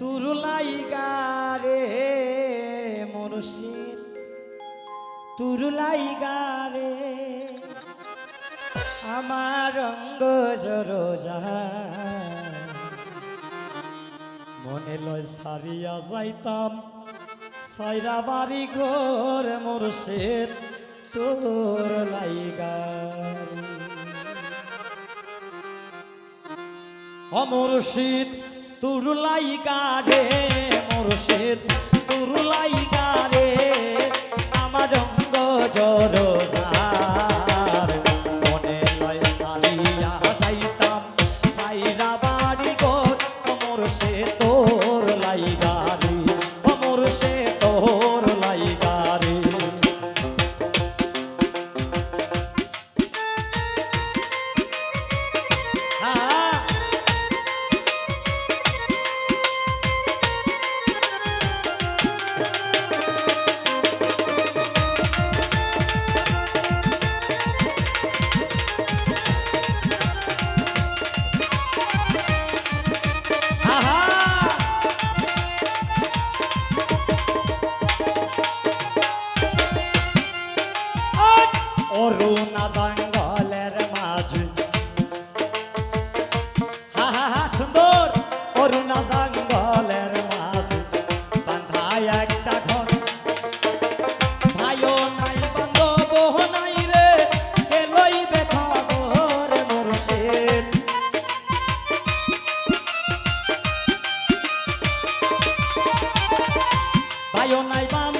তোর লাইগা রে মনুষ্যের তোর লাইগা রে। আমার অঙ্গ জরোজা মনে লয় সারিয়া যাইতাম, সাইরা বাড়ি ঘর মোরশের তোর লাইগা অমর শীত তুরুলাই গারে মোরশেদ তুরুলাই গারে আমার পায়ো নাই বাম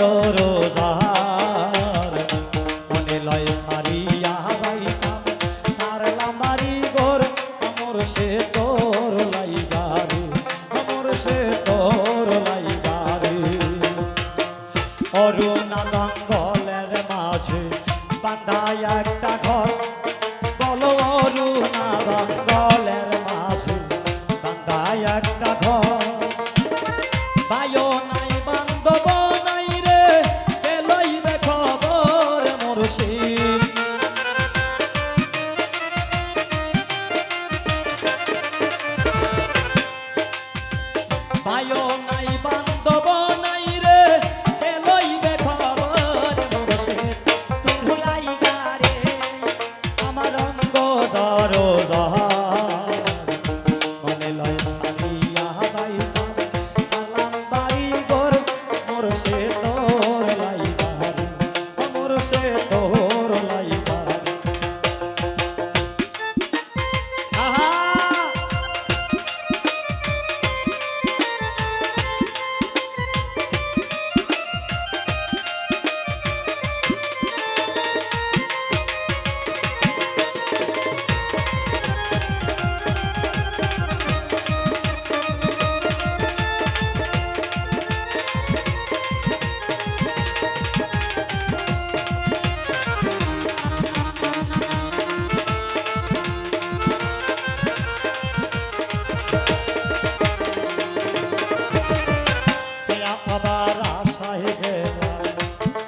বদর যার মনে লয় সারিয়া যাইতাম সারলা মারি সে তোর লাইগারি আমর সে তোর say আশায় গেলাম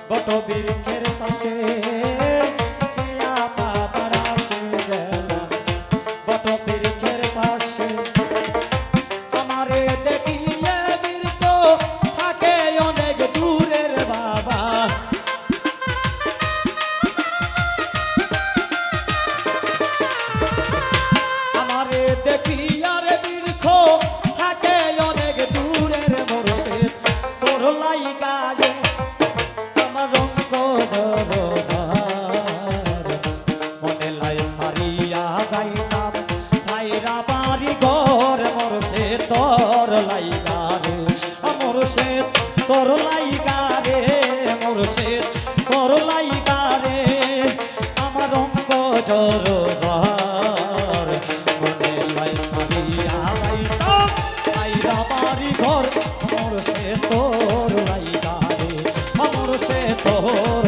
বট বৃক্ষের পাশে। ভাইরা বাড়ি ঘর, মোর সে তোর লাইগা রে। মোর সে তোর লাইগা রে, মোর সে তোর লাইগা রে। আমার অঙ্ক জর ঘর, মনে লাই সারিয়া লাইগা। ভাইরা বাড়ি ঘর, মোর সে তোর লাইগা রে। মোর সে তোর